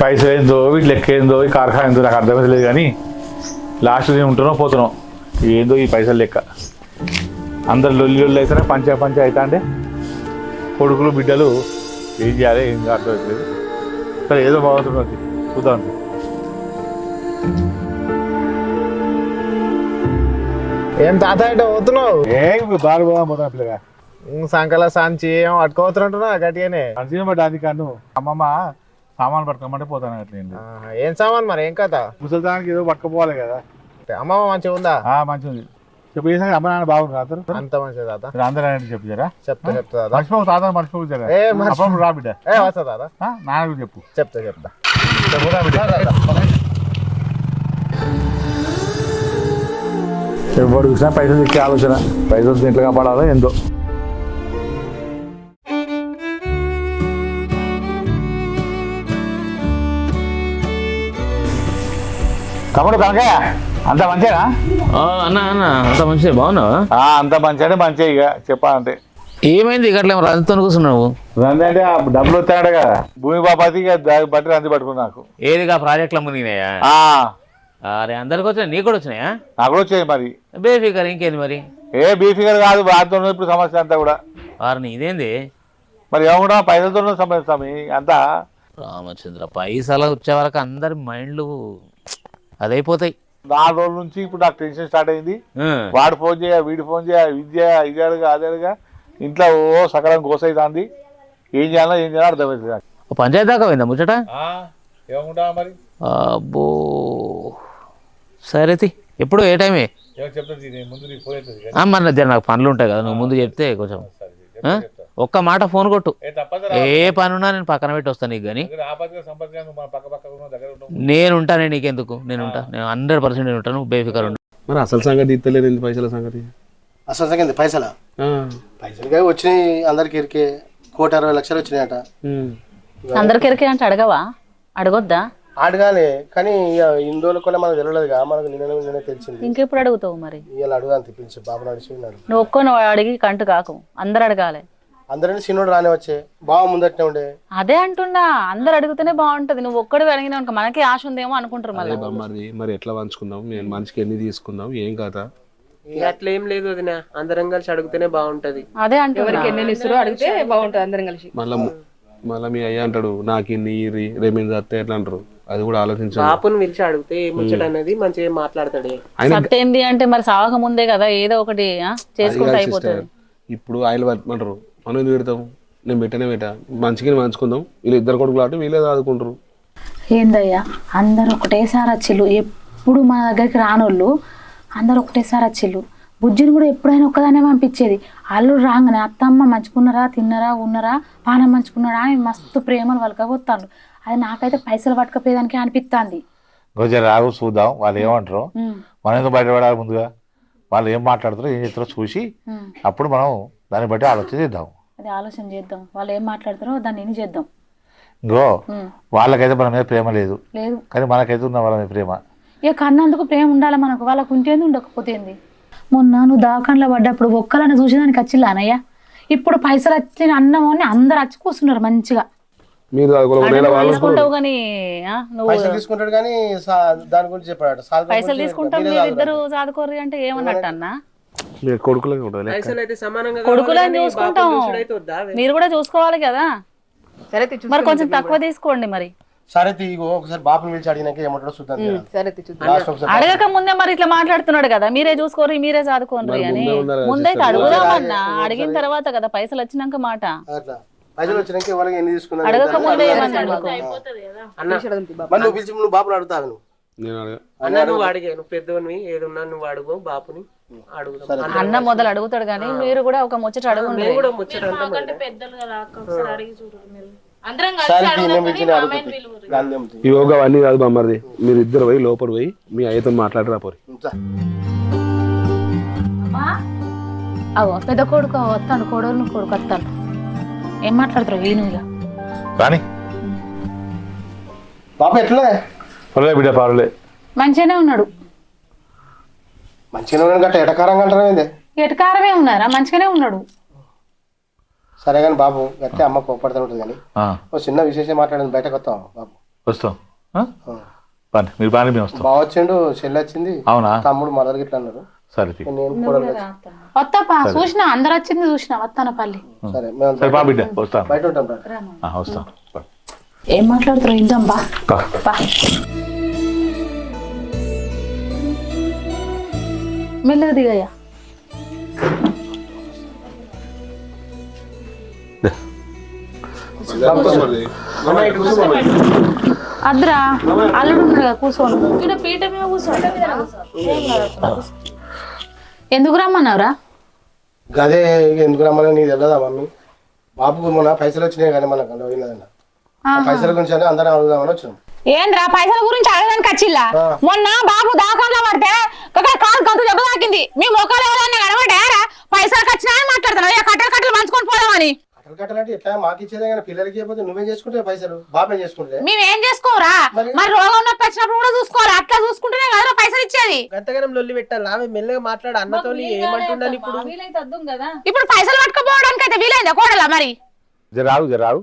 పైసలు ఏందో వీటి లెక్క ఏందో ఈ కార్ఖానా ఏందో నాకు అర్థమైతలేదు కానీ లాస్ట్ నేను ఉంటున్నాం పోతున్నాం. ఏందో ఈ పైసలు లెక్క. అందరు లొల్లి లొల్లి అవుతారా పంచా పంచా అవుతా అంటే కొడుకులు బిడ్డలు ఏం చేయాలి ఏం అర్థమవుతలేదు. సరే ఏదో బాగుంటుంది చూద్దాం. ఏం తాత పోతున్నావు? ఏ బాగా పోదాం పోతాం పిల్లగా సంకల సంచి ఏం అట్టుకోతున్నట్టున్నా గట్టిగానే? అది కాను అమ్మమ్మ సామాన్ పట్టుకోమంటే పోతాను అట్లా ఆహా, ఏం సామాన్ మరి? ఏం కథ? ముసలిదానికి ఏదో పట్టుకుపోవాలి కదా. అమ్మమ్మ మంచిగా ఉందా? ఆ, మంచిది చెప్పు చేసాక అమ్మ నాన్న బాగుంది అందరూ అంత మంచిది తాత? అందరూ అనేది చెప్పు జరా చెప్తా చెప్తా మర్చిపోకు తాత మర్చిపోకు అప్పుడు రా బిడ్డ. ఏ వస్తా తాత. నాన్న గురించి చెప్పు. చెప్తా చెప్తా. చెప్పురా బిడ్డ ఎవరు చూసినా పైసలు ఎక్కే ఆలోచన. పైసలు దీంట్లో కాపాడాలో ఏందో? తమ్ముడు కనకయ్య అంత మంచిగా ఆ, అన్న అన్న అంత మంచిదే బాగున్నావా? అంత మంచిగా మంచిగా ఇక చెప్పాలంటే ఏమైంది ఇకట్లే రంజితో కూర్చున్నావు? రంది అంటే ఆ డబ్బులు వస్తాడు కదా భూమి బాబాతి ఇక దాన్ని బట్టి రంది పట్టుకున్నా నాకు. ఏదిగా ప్రాజెక్టులు మునిగినాయా ఆ, అరే అందరికి వచ్చినాయి? నీకు కూడా వచ్చినాయా? నాకు కూడా వచ్చేది మరి. బేఫికర్ ఇంకేంది మరి? ఏ బీఫిగర్ కాదు ఉన్నది ఇప్పుడు సమస్య అంతా కూడా. వారిని ఇదేంది? మరి ఏమన్నా పైసలతో సమస్య స్వామి అంతా. రామచంద్ర పైసలు వచ్చే వరకు అందరి మైండ్లు అదైపోతాయి. నాలుగు రోజుల నుంచి ఇప్పుడు నాకు టెన్షన్ స్టార్ట్ అయింది. వాడు ఫోన్ చేయ వీడు ఫోన్ చేయ విద్య ఇది అడుగా అదే అడుగా. ఇంట్లో ఓ సకలం గోసైతుంది. ఏం చేయాలో ఏం చేయాలో అర్థమవుతుంది నాకు. పంచాయతీ దాకా పోయిందా ముచ్చట? ఏమనుకుంటా మరి? అబ్బో. సరే తి. ఎప్పుడు ఏ టైమే? మరి నాకు పనులు ఉంటాయి కదా నువ్వు ముందు చెప్తే కొంచెం? ఒక్క మాట ఫోన్ కొట్టు. ఏ పని ఉన్నా నేను పక్కన పెట్టి వస్తాను నీకు కానీ నేను ఉంటానే నీకెందుకు? నేను ఉంటా నేను హండ్రెడ్ పర్సెంట్ నేను ఉంటాను బేఫికర్ ఉండు. మరి అసలు సంగతి ఇస్తలేరు ఎందుకు పైసల సంగతి? అసలు సంగతి పైసలా? ఆ, పైసలుగా వచ్చినాయి అందరికి ఇరికే. కోటి అరవై లక్షలు వచ్చినాయట. అందరికి ఎరికే అంటే అడగవా? అడగొద్దా? ఆడగానే కానీ రోజులు కూడా మనకు తెలియదుగా మనకు నిన్న నిన్న తెలిసింది. ఇంకెప్పుడు అడుగుతావు మరి? ఇవాళ అడుగుదాం తెప్పించి బాబు నడిచి నువ్వు ఒక్కో అడిగి కంటు కాకు. అందరు అడగాలి. అందరినీ సిన్నోడు రాని వచ్చే బావ ముందట్నే ఉండే. అదే అంటున్నా. అందరు అడిగితేనే బాగుంటది. నువ్వు ఒక్కడు అడిగినా అనుకో మనకి ఆశ ఉందేమో అనుకుంటారు మళ్ళీ. బామ్మర్ది మరి ఎట్లా పంచుకుందాం? నేను మనిషికి ఎన్ని తీసుకుందాం? ఏం ఇక అట్లా ఏం లేదు వదిన. అందరం కలిసి అడిగితేనే బాగుంటది. అదే అంటున్నా. ఎన్ని ఇస్తారో అడిగితే బాగుంటుంది అందరం కలిసి. మళ్ళా మళ్ళీ మీ అయ్య అంటాడు నాకు ఇన్ని ఇరి రేమింది అత్తే ఎట్లా అంటారు. అది కూడా ఆలోచించాలి బాపుని పిలిచి అడిగితే ముచ్చట అనేది మంచిగా మాట్లాడతాడే. సత్తేంది అంటే మరి సావక ముందే కదా ఏదో ఒకటి చేసుకుంటే కాదు అయిపోతుంది. ఇప్పుడు ఆయిల్ పట్టమంటారు మనం ఎందుకు పెడతాం? నేను పెట్టనే పెట్టా. మంచిగా పంచుకుందాం. వీళ్ళు ఇద్దరు కొడుకులు ఆట వీళ్ళే ఆదుకుంటారు ఏందయ్యా? అందరు ఒకటేసారి వచ్చిల్లు. ఎప్పుడు మన దగ్గరికి రానోళ్ళు అందరు ఒకటేసారి వచ్చిల్లు. బుజ్జిని కూడా ఎప్పుడైనా ఒక్కదానే పంపించేది. అల్లుడు రాగానే అత్తమ్మ మంచుకున్నారా? తిన్నరా? ఉన్నరా? పానం మంచుకున్నారా అని మస్తు ప్రేమలు వాళ్ళకపోతాను అది నాకైతే పైసలు పట్టుకపోయేదానికి అనిపిస్తుంది రోజు రాగు చూద్దాం. వాళ్ళు ఏమంటారు? మనం ఎందుకు బయటపడాలి ముందుగా? వాళ్ళు ఏం మాట్లాడుతారో ఏం చేస్తారో చూసి అప్పుడు మనం దాన్ని బట్టి ఆలోచన చేద్దాం. అది ఆలోచన చేద్దాం. వాళ్ళు ఏం మాట్లాడతారో దాన్ని ఏం చేద్దాం. ఇంకో వాళ్ళకైతే మన మీద ప్రేమ లేదు. లేదు. కానీ మనకైతే ఉన్న వాళ్ళ మీద ప్రేమ. ఇక కన్నందుకు ప్రేమ ఉండాలి మనకు? వాళ్ళకు ఉంటేంది ఉండకపోతేంది మొన్న నువ్వు దావకంలో పడ్డప్పుడు ఒక్కలను చూసేదానికి వచ్చిల్లా అనయ్య? ఇప్పుడు పైసలు వచ్చిన అన్నం అని అందరు వచ్చి కూర్చున్నారు మంచిగా. మీరు అది కూడా ఒక నెల వాళ్ళు తీసుకుంటావు కానీ ఆ, నువ్వు పైసలు తీసుకుంటాడు కానీ సా- దాని గురించి చెప్పాడు సాల్ గురించి పైసలు తీసుకుంటాం మీరే చదువుకోర్రి అంటే ఏమన్నట్టు అన్నా? మీ కొడుకులే ఉంటుంది లెక్క. పైసలు అయితే సమానంగా కొడుకులని కావాలి కానీ చూసుకుంటాం. వద్దా? మీరు కూడా చూసుకోవాలి కదా? సరే మరి కొంచెం తక్కువ తీసుకోండి మరి. సరే తీగో ఒకసారి బాపుని పిలిచి అడిగినాక ఏమంటాడో చూద్దాం తీరా. సరే చూద్దాం. లాస్ట్ ఒకసారి అడగక ముందే మరి ఇట్లా మాట్లాడుతున్నాడు కదా మీరే చూసుకోరు మీరే చదువుకోండి అని. ముందే ఉండాలి కదా ముందైతే sister. అడుగుదామన్నా అడిగిన తర్వాత కదా పైసలు వచ్చినాక మాట. అట్లా. పైసలు వచ్చినాక ఎన్ని తీసుకున్నా అడగక ముందే ఏమన్నా అడుగు. అన్న మరి నువ్వు పిలిచి నువ్వు బాపుని అడుగుతావు నువ్వు? నేను అడగా అన్న నువ్వు అడిగే. నువ్వు పెద్దవని ఏదున్నా నువ్వు అడుగు బాపుని అడుగుదాం. అన్న మొదలు అడుగుతాడు కానీ మీరు కూడా ఒక ముచ్చట అడగండి. నేను కూడా ముచ్చట యోగా అవన్నీ కాదు బామ్మర్ది. మీరు ఇద్దరు పోయి లోపల పోయి మీ అయ్యతో మాట్లాడి రాపోరి అవో పెద్ద కొడుకు వస్తాడు కోడలు కొడుకు వస్తాడు ఏం మాట్లాడతారు వీణు కానీ బాపు ఎట్లా? పర్లే బిడ్డ పర్లే. మంచిగానే ఉన్నాడు. మంచిగా ఉన్నాడు గట్ట ఎటకారంగా ఎటకారమే ఉన్నారా? మంచిగానే ఉన్నాడు. సరే కానీ బాబు గట్టి అమ్మ కోపడుతూ ఉంటుంది కానీ ఆ. ఓ చిన్న విశేషం మాట్లాడింది బయటకు వస్తాం బాబు. వస్తాం. ఆ? పని మీరు బాగా మేము వస్తాం. బావ వచ్చిండు చెల్లి వచ్చింది అవునా? తమ్ముడు మదర్ గిట్లా అన్నారు సరే తీ. నేను కూడా వస్తాపా చూసిన అందరు వచ్చింది చూసిన వస్తాను పల్లి. సరే మేము సరే బా బిడ్డ వస్తాం బయట ఉంటాం రా. ఆ, వస్తాం. పా. ఏం మాట్లాడుతారు ఇందాం బా. పా. బా. మెల్లగా దిగయ్యా అద్రా అల్లుడు ఉన్నాడు కూర్చోను. ఇక్కడ పీట మీద కూర్చోండి ఎందుకు రమ్మన్నావురా? గదే ఎందుకు రమ్మని నీకు తెలియదా మమ్మీ బాబుకు మొన్న పైసలు వచ్చినాయి కానీ మనకు పైసల గురించి అని అందరం అడుగుదామని వచ్చినాం. ఏంద్రా? పైసల గురించి అడగడానికి వచ్చిల్లా? మొన్న బాబు దాఖల్లో పడితే అక్కడ కాలు గంతు దెబ్బ తాకింది. మీ మొక్కలు ఎవరన్నా పైసలకు వచ్చినా అని మాట్లాడుతున్నావు. కట్టలు కట్టలు మంచుకొని పోదామని. పైసలు? మేము చేసుకోరా? మరి రోగం నొప్పి వచ్చినప్పుడు కూడా చూసుకోవాలి అట్లా చూసుకుంటేనే కదా పైసలు ఇచ్చేది. లొల్లి పెట్టాలి. ఆమె మెల్లగా మాట్లాడు. అన్నతో ఏమంటున్నాను ఇప్పుడు? ఇప్పుడు పైసలు పట్టుకోపోవడానికి అయితే వీలైందా? కోడలా మరి? జర రావు జర రావు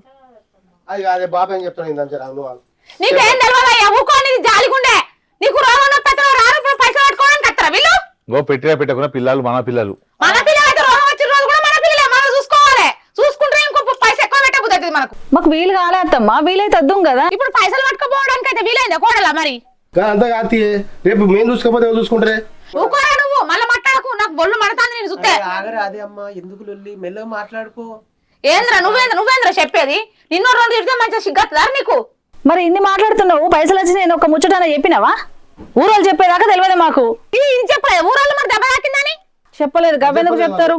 అది కాదే బాబు ఏం చెప్తాను జర నువ్వు. నీకేం తెలియదయ్యా ఊకో నీది జాలిగుండే. నీకు రోగం నొప్పి అయితే ఇప్పుడు పైసలు పట్టుకోవడానికి వస్తారా వీళ్ళు? గో పెట్టినా పెట్టకుండా పిల్లలు మన పిల్లలు. మన పిల్లలు అయితే రోగం వచ్చిన రోజు కూడా మన పిల్లలే మనం చూసుకోవాలి. చూసుకుంటే ఇంకో పైసలు ఎక్కువ పెట్టబుద్ది మనకు? మాకు వీలు కాలే అత్తమ్మా వీలైతే వద్దాం కదా. ఇప్పుడు పైసలు పట్టుకోపోవడానికి అయితే వీలైందా? కోడలా మరి? గా- అంతా కాదు రేపు మేము చూసుకోకపోతే ఎవరు చూసుకుంటారే? ఊకోరా నువ్వు? మళ్ళీ మాట్లాడకు. నాకు బొల్లు మడతాంది నేను చూస్తే. ఆగరా అదే అమ్మా. ఎందుకు లొల్లి? మెల్లగా మాట్లాడుకో. ఏంద్రా నువ్వేంద్ర నువ్వేంద్ర చెప్పేది? నిన్నో రోజు తిడితే మంచిగా సిగ్గత్తుదా నీకు? మరి ఇన్ని మాట్లాడుతున్నావు? పైసలు వచ్చి నేను ఒక ముచ్చట చెప్పినావా? ఊరోళ్ళు చెప్పేదాకా తెలియదు మాకు. చెప్పలేదు ఊరాళ్ళు మరి దెబ్బ తాకిందని? చెప్పలేదు. గవ్వెందుకు చెప్తారు?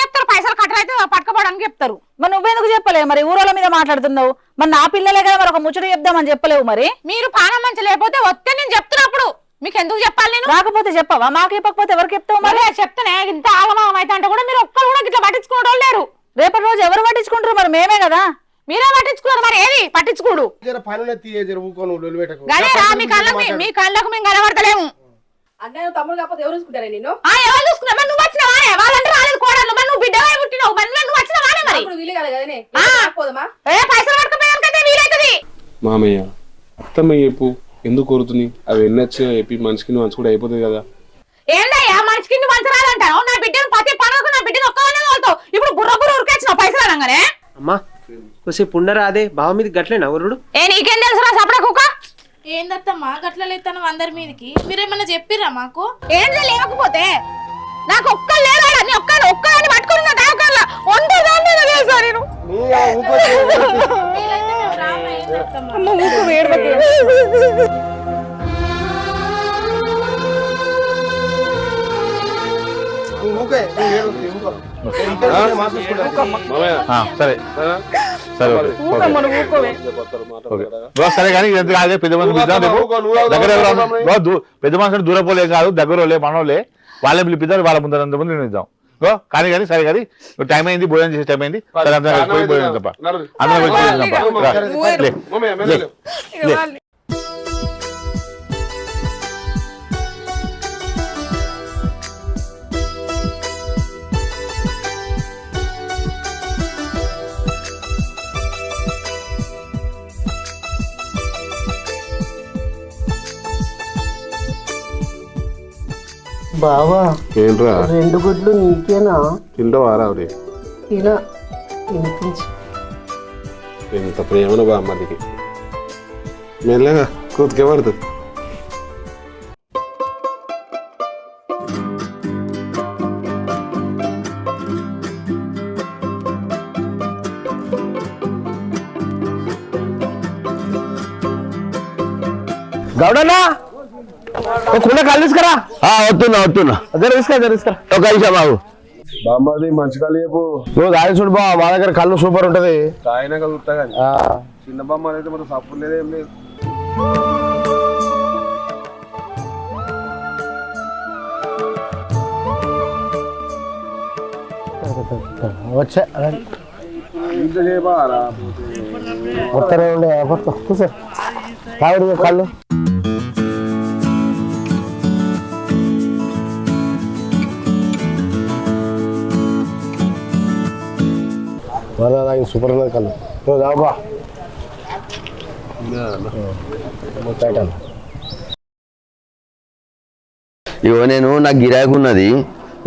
చెప్తారు? పైసలు కట్టలైతే పట్టుకోపోవడానికి చెప్తారు. మరి నువ్వెందుకు చెప్పలేవు మరి ఊరోళ్ళ మీద మాట్లాడుతున్నావు. మరి నా పిల్లలే కదా మరి ఒక ముచ్చట చెప్దామని చెప్పలేవు మరి? మీరు పానం మంచి లేకపోతే వస్తే నేను చెప్తున్నప్పుడు మీకు ఎందుకు చెప్పాలి నేను? రాకపోతే చెప్పవా? మాకు చెప్పకపోతే ఎవరికి చెప్తావు మరి? చెప్తానే ఇంత ఆగమం అయితే అంటే కూడా మీరు ఒక్కరు కూడా ఇట్లా పట్టించుకోవడం లేరు. రేపటి రోజు ఎవరు పట్టించుకుంటారు మరి? మేమే కదా. మీరే పట్టించుకున్నారు మరి ఏది? పట్టించుకోడు. జర పనులు మీ కళ్ళకు మీ- కళ్ళకు మేము కనబడతలేము. అన్నయ్య తమ్ముడు కాకపోతే ఎవరు చూసుకుంటారా నేను ఆ ఎవరు చూసుకున్నా మరి నువ్వు వచ్చినావానే వాళ్ళంటే రాలేదు కోడలు మరి నువ్వు బిడ్డగా పుట్టినావు. మరి నువ్వు మరి? ఆ. ఏ పైసలు పట్టుకుపోయానికైతే వీలైతుంది. మామయ్య అత్తమ్మ చెప్పు ఎందుకు కోరుతుంది? అవి ఎన్ని వచ్చినా చెప్పి మనిషికి మంచి కూడా అయిపోతుంది కదా. ఏందయ్యా మనిషికి మంచి రాదంటావు? నా బిడ్డను ప్రతి పండుగకు నా బిడ్డను ఒక్కవనే తోలుతావు. ఇప్పుడు బుర్ర బుర్ర ఉరికేచ్చినావు పైసలు అనగానే? అమ్మా కొద్దిసేపు ఉండరా అదే బావ మీద గట్లేనా ఎవరుడు ఏ నీకేం తెలుసురా సపడ కుక్క? ఏందత్తమ్మా గట్ల లేస్తాను అందరి మీదకి? మీరేమన్నా చెప్పిర్రా మాకు? ఏంది లేకపోతే? నాకు ఒక్క లేదాడా నీ ఒక్క ఒక్కదాన్ని పట్టుకుని నా దావకాల వంద దాన్ని చేసా నేను. ఊకో వీలైతే మేము రామా ఏందత్తమ్మా నువ్వు ఊకే ఊకో. సరే? సరే ఓకే. కానీ కాదే పెద్ద మనిషి పిలుద్దాం రేపు. ఊకో, నువ్వు ఊకో, దగ్గర ఎవరు పెద్ద మనుషులు దూరపోలే కాదు దగ్గరోలే మనోలే. వాళ్ళే పిలిపిద్దాం వాళ్ళ ముందర అంత ముందు నేను ఇద్దాం గో కానీ కానీ సరే కానీ టైం అయింది భోజనం చేసే టైం అయింది. సరే అందరం పోయి భోజనం తప్ప. అందరం బావా ఏంట్రా? రెండు గుడ్లు నీకేనా? తింటావా రావుడి ఇలా వినిపించి ఎంత ప్రేమను బా అమ్మడికి మెల్లగా కూతుకే పడుతుంది. గౌడన్నా! కుండ కళ్ళు తీసుకురా. వస్తున్నా వస్తున్నా. జర తీసుకురా జర తీసుకురా. ఒక నిమిషం బాబు బామ్మది మంచి కళ్ళు చెప్పు. నువ్వు దాని చూడు బా మా దగ్గర కళ్ళు సూపర్ ఉంటది. కానీ. ఆ, చిన్న బామ్మ అయితే మనం సప్పుడు లేదేం లేదు. వచ్చా ఇంత చేయబా రా మొత్తనే ఉండే కూర్చో తాగుడు కళ్ళు. సూపర్ ఉన్నది కళ్ళు. నువ్వు తాగుబా ముచ్చట ఇగో నేను నాకు గిరాకీ ఉన్నది.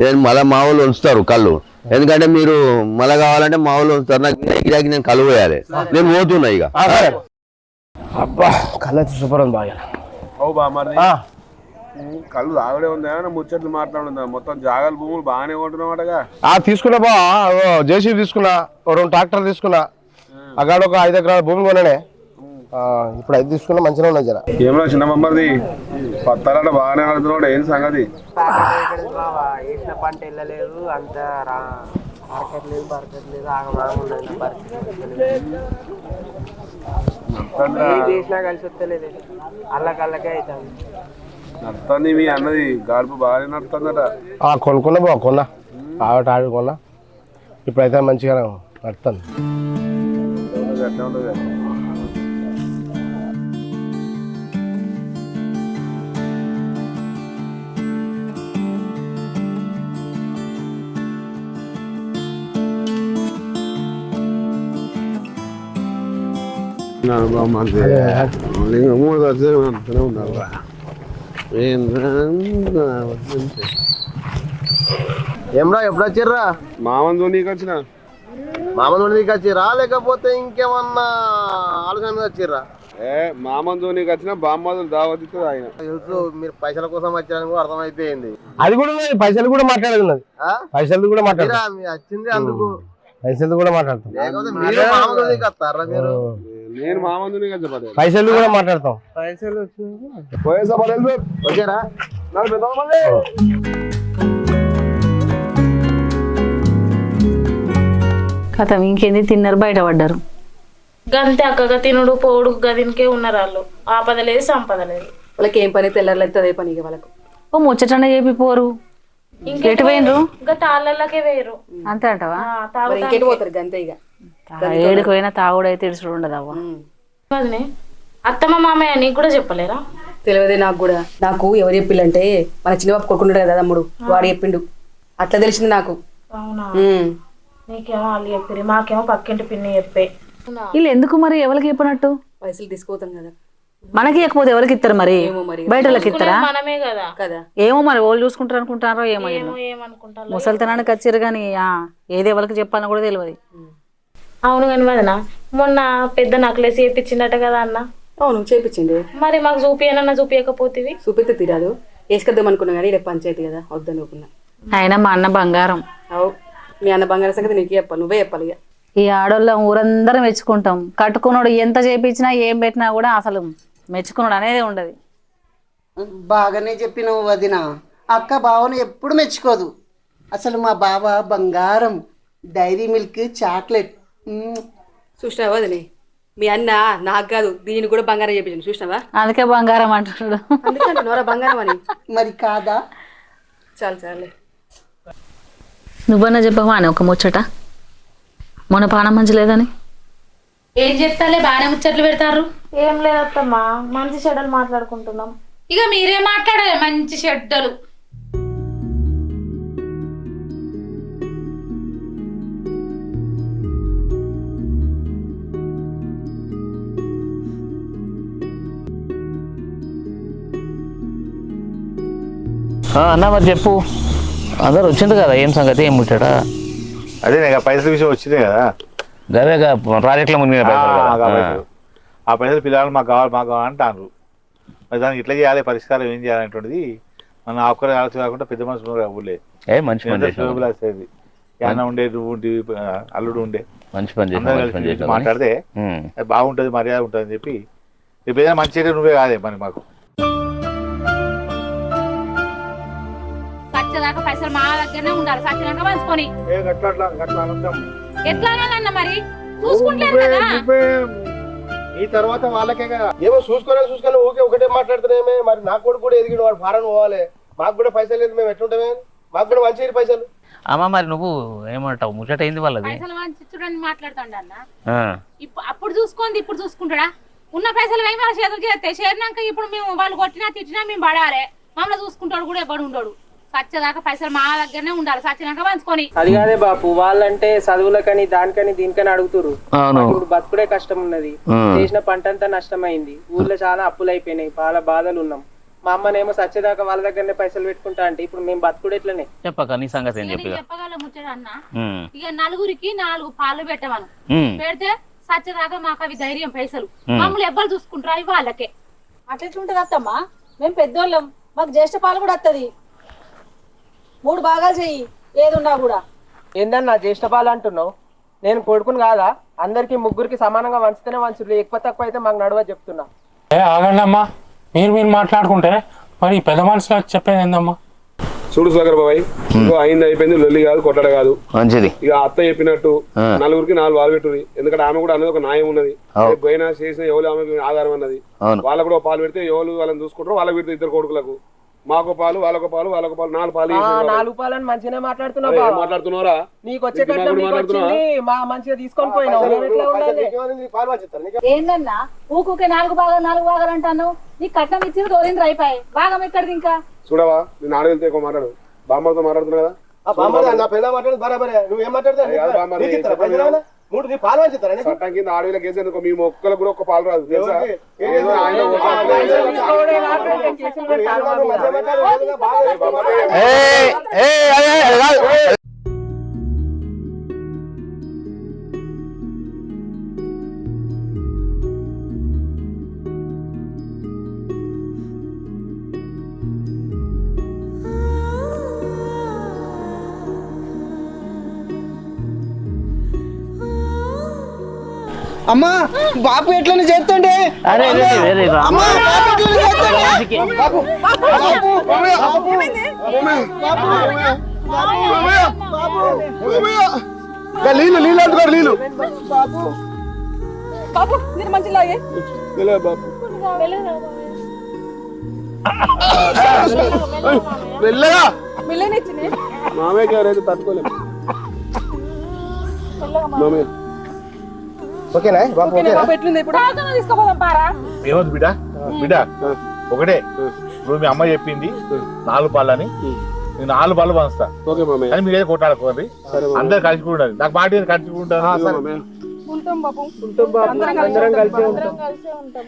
నేను మళ్ళీ మా వాళ్ళు ఉంచుతారు కళ్ళు. ఎందుకంటే మీరు మళ్ళీ కావాలంటే మా వాళ్ళు ఉంచుతారు. నాకు గిరాకీ నేను కళ్ళు పోయాలి. నేను పోతున్నా ఇక. అబ్బా కళ్ళ సూపర్ ఉంది బాగా. కళ్ళు తాగడే ఉందా ముచ్చట్లు మాట్లాడుందా మొత్తం జాగాల భూములు బాగానే కొంటున్నామటగా ఆ తీసుకున్నా బా జేసీబీ తీసుకున్నా ఓ రెండు ట్రాక్టర్ తీసుకున్నా. అక్కడ ఒక ఐదు ఎకరాల భూమి కొననే ఆ, ఇప్పుడు ఐదు తీసుకున్నా మంచిగా ఉన్నది జర. ఏమన్నా చిన్న మమ్మది పత్తాలంటే బాగానే ఆడుతున్నాడు ఏం సంగతి? వేసిన పంట వెళ్ళలేదు అంత పరిస్థితి చేసినా కలిసి వస్తలేదు. అల్లకల్లకే అవుతుంది నడుతుంది మీ అన్నది. గాడుపు బాగానే నడుతుందట. ఆ కొనుక్కున్నా బా కొన్నా ఆవిడ ఆవిడ కొన్నా ఇప్పుడైతే మంచిగా నడుతుంది. అట్లా ఉంటుంది ఏమ్రా ఎప్పుడు వచ్చిర్రా మామంతో నీకు వచ్చిన. మామూలు నీకు వచ్చిర్రా లేకపోతే ఇంకేమన్నా ఆలోచన మీద వచ్చిర్రా? ఏ మామంతో నీకు వచ్చిన బామ్మదులు దావతితో ఆయన. తెలుసు మీరు పైసల కోసం వచ్చారని కూడా అర్థమైపోయింది. అది కూడా ఉన్నది, పైసలు కూడా మాట్లాడుతున్నది పైసలు కూడా మాట్లాడు వచ్చింది అందుకు. పైసలు కూడా మాట్లాడతాం. లేకపోతే మీరు మామూలు నీకు వస్తారా మీరు? నేను పడే పైసలు కూడా మాట్లాడతాం. పైసలు పోయేసా పడేది కథ ఇంకేంది? తిన్నారు బయటపడ్డారు. గంతే అక్కగా తినుడు పోవుడు గదినికే ఉన్నారు వాళ్ళు. ఆపద లేదు సంపద లేదు. వాళ్ళకి ఏం పని తెల్లారులేదు అదే పని ఇక వాళ్ళకు. ఓ ముచ్చటనే చెప్పిపోరు ఎటు పోయినరు ఇంకా తాళ్ళకే వేయరు అంతే అంటవా. ఇంకెటు పోతారు గంతే ఇక ఏడుకు పోయినా తాగుడు అయితే ఇడుచుడు ఉండదు అవ్వ వదినే, అత్తమ్మ మామయ్య నీకు కూడా చెప్పలేరా? తెలియదే నాకు కూడా. నాకు ఎవరు చెప్పిండంటే మన చిన్నబాబు కొడుకున్నాడు కదా తమ్ముడు వాడు చెప్పిండు. అట్లా తెలిసింది నాకు. అవునా? ఉమ్. నీకేమో వాళ్ళు చెప్పిరి మాకేమో పక్కింటి పిన్ని చెప్పే. వీళ్ళు ఎందుకు మరి ఎవరికి చెప్పినట్టు? పైసలు తీసుకోతాం కదా. మనకి ఇవ్వకపోతే ఎవరికి ఇస్తారు మరి? మరి. బయట వాళ్ళకి ఇస్తారా మనమే కదా. కదా. ఏమో మరి వాళ్ళు చూసుకుంటారు అనుకుంటారో ఏమో వీళ్ళు. ముసలితనానికి వచ్చారు కానీ ఆ, ఏది ఎవరికి చెప్పాలని కూడా తెలియదు అవును కానీ వదన మొన్న పెద్ద నక్లెస్ చేయించిందట కదా అన్న. అవును చేపించిండు మరి మాకు చూపియనన్నా చూపించకపోతివి చూపిస్తే తీరాదు. వేసుకొద్దాం అనుకున్నా కానీ ఇక్కడ పంచాయతీ కదా వద్దని అనుకున్నా. అయినా మా అన్న బంగారం. అవు మీ అన్న బంగారం సంగతి నీకు చెప్పాలి నువ్వే చెప్పాలి ఇక. ఈ ఆడోళ్ళం ఊరందరం మెచ్చుకుంటాం. కట్టుకున్నాడు ఎంత చేపించినా ఏం పెట్టినా కూడా అసలు మెచ్చుకున్నాడు అనేది ఉండదు. బాగానే చెప్పినావు వదిన. అక్క బావను ఎప్పుడు మెచ్చుకోదు. అసలు మా బావ బంగారం డైరీ మిల్క్ చాక్లెట్. చూసినావా అదని మీ అన్న నాకు కాదు దీన్ని కూడా బంగారం చేపించండి చూసినావా? అందుకే బంగారం అంటున్నాడు. అందుకంటే నోరా బంగారం అని. మరి కాదా? చాలు చాలే నువ్వన్నా చెప్పవా అని ఒక ముచ్చట? మొన్న పానం మంచి లేదని? ఏం చెప్తాలే బాగానే ముచ్చట్లు పెడతారు. ఏం లేదత్తమ్మా మంచి చెడ్డలు మాట్లాడుకుంటున్నాం. ఇక మీరే మాట్లాడాలి మంచి చెడ్డలు. అన్న మరి చెప్పు. అందరు వచ్చింది కదా ఏం సంగతి ఏం ముచ్చట అదే నేను పైసల విషయం వచ్చింది కదా. గవేగా ప్రాజెక్టులో మునిగిన పైసలు ఆ, కదా. ఆ పైసలు. ఆ పైసలు పిల్లలు మాకు కావాలి మాకు కావాలి అంటారు మరి దానికి ఎట్లా చేయాలి పరిష్కారం ఏం చేయాలనేటువంటిది మన ఆకుకూర ఆలోచన కాకుండా పెద్ద మనుషులు ఊళ్ళే ఏ మంచి పని సులభులు వస్తుంది యాన ఉండే నువ్వు ఉండి అల్లుడు ఉండే. మంచి పని చేసినావు అందరూ మంచి పని కలిసి చేసినావు. మాట్లాడితే. అది బాగుంటుంది మర్యాద ఉంటుంది అని చెప్పి. రేపు ఏదైనా మంచి చేయడం నువ్వే కాదే మరి మాకు. పైసలు మా దగ్గరనే ఉండాలి సచ్చినాక పంచుకొని. ఎట్లా అనాలన్న మరి? చూసుకుంటారు కదా. ఈ తర్వాత వాళ్ళకే కదా. ఏమో చూసుకొని చూసుకొని ఊకే ఒకటే మాట్లాడుతున్నామే. మరి నా కొడుకు కూడా ఎదిగిన వాడు ఫారెన్ పోవాలి. మాకు కూడా పైసలు లేదు మేము ఎట్లుంటామే? మాకు కూడా మంచి పైసలు. అమ్మ మరి నువ్వు ఏమంటావు? ముచ్చట ఏంది వాళ్ళది. పైసలు చూడండి మాట్లాడుతాడు అన్న. ఆ. ఇప్పుడు అప్పుడు చూసుకోండి ఇప్పుడు చూసుకుంటాడా? ఉన్న పైసలు వేయి వాళ్ళ చేతులు చేస్తే చేరినాక ఇప్పుడు మేము వాళ్ళు కొట్టినా తిట్టినా మేము పడాలి. మమ్మల్ని చూసుకుంటాడు కూడా ఎప్పుడు ఉండడు. సచ్చేదాకా పైసలు మా దగ్గరనే ఉండాలి. సచ్చినాక పంచుకొని. అది కాదే బాపు వాళ్ళంటే చదువులకని దానికని దీనికని అడుగుతురు అవును. ఇప్పుడు బతుకుడే కష్టం ఉన్నది. చేసిన పంట అంతా నష్టమైంది. ఊర్లో చాలా అప్పులు అయిపోయినాయి చాలా బాధలు ఉన్నాం. మా అమ్మనేమో సచ్చేదాకా వాళ్ళ దగ్గరనే పైసలు పెట్టుకుంటా అంటే ఇప్పుడు మేము బతుకుడు ఎట్లనే చెప్పక నీ సంగతి ఏం నేను చెప్పిగా చెప్పగల ముచ్చట అన్న. ఇక నలుగురికి నాలుగు పాలు పెట్టమను. పెడితే సచ్చేదాకా మాకు అవి ధైర్యం పైసలు. మమ్మల్ని ఎవ్వరు చూసుకుంటారు అవి వాళ్ళకే అట్లెట్లుంటది అత్తమ్మా? మేము పెద్దోళ్ళం. మాకు జ్యేష్ఠ పాలు కూడా వస్తుంది మూడు భాగాలు చెయ్యి. ఏదున్నా కూడా. ఏందన్నా జ్యేష్ఠ పాలు అంటున్నావు? నేను కొడుకుని కాదా? అందరికి ముగ్గురికి సమానంగా వంచితేనే వంచుడు ఎక్కువ తక్కువ అయితే మాకు నడవ చెప్తున్నా. ఏ ఆగండి అమ్మా మీరు మీరు మాట్లాడుకుంటే మరి పెద్ద మనుషులు వచ్చి చెప్పేది ఏందమ్మా? చూడు సాగర్ బాబాయ్ ఇగో అయింది అయిపోయింది లొల్లి కాదు కొట్టడ కాదు. మంచిది. ఇక అత్త చెప్పినట్టు. నలుగురికి నాలుగు పాలు పెట్టుది ఎందుకంటే ఆమె కూడా అనేది ఒక న్యాయం ఉన్నది. పోయినా చేసిన ఎవరు ఆమెకు ఆధారం అన్నది. అవును. వాళ్ళకు కూడా పాలు పెడితే ఎవరు వాళ్ళని చూసుకుంటారు వాళ్ళకి పెడితే ఇద్దరు కొడుకులకు. మాకు పాలు వాళ్ళకు పాలు వాళ్ళకు పాలు నాలుగు పాలు. నాలుగు పాలని మంచిగానే మాట్లాడుతున్నావు అరే, ఏం బావ. మాట్లాడుతున్నారా నీకు వచ్చే మాట్లాడుతున్నావా? మా మంచిగా తీసుకొని పోయినావు. ఏందన్నా? ఊకుకే నాలుగు భాగాలు నాలుగు భాగాలు అంటాను నీకు కట్నం ఇచ్చింది తోలింది అయిపోయి భాగం ఎక్కడిది ఇంకా? చూడవా నేను ఆడ వెళ్తే ఎక్కువ మాట్లాడు బామ్మతో మాట్లాడుతున్నా కదా? నా పిల్ల మాట్లాడదు బరాబరే. నువ్వేం మాట్లాడతావు. మూడు నీ పాలు వంచుతారా నీకు? చట్టం కింద ఆడవిలకి వేసి ఎందుకో మీ మొక్కలకు కూడా ఒక్క పాలు రాదు తెలుసా ఆయన అమ్మా బాపు ఎట్లనే చేస్తుండే అరే రే, రే, రే, రా. అమ్మా బాపు ఎట్లనే చేస్తుండే మంచికి. బాపు బాపు నీళ్ళు నీళ్ళు అంటుకోరు నీళ్ళు బాబు మీరు మంచిగా లాగే. వెళ్ళే బాబు వెళ్ళగా మిల్లనిచ్చింది మామయ్యకి ఎవరైతే తట్టుకోలేము మామయ్య. ఓకేనా? బాబు ఎట్లుంది ఇప్పుడు? తీసుకోపోదాం పారా. ఏమవుతుంది బిడ్డ? బిడ్డ ఒకటే. ఇప్పుడు మీ అమ్మ చెప్పింది నాలుగు పాలని. నేను నాలుగు పాలు పంచుతా. ఓకే మామయ్య. కానీ మీరే కొట్టాడుకోండి. అందరు కలిసి కూడా ఉండాలి నాకు మాట కలిసి కూడా ఉంటాం బాబు. ఉంటాం బాబు. అందరం కలిసి ఉంటాం. కలిసే ఉంటాం.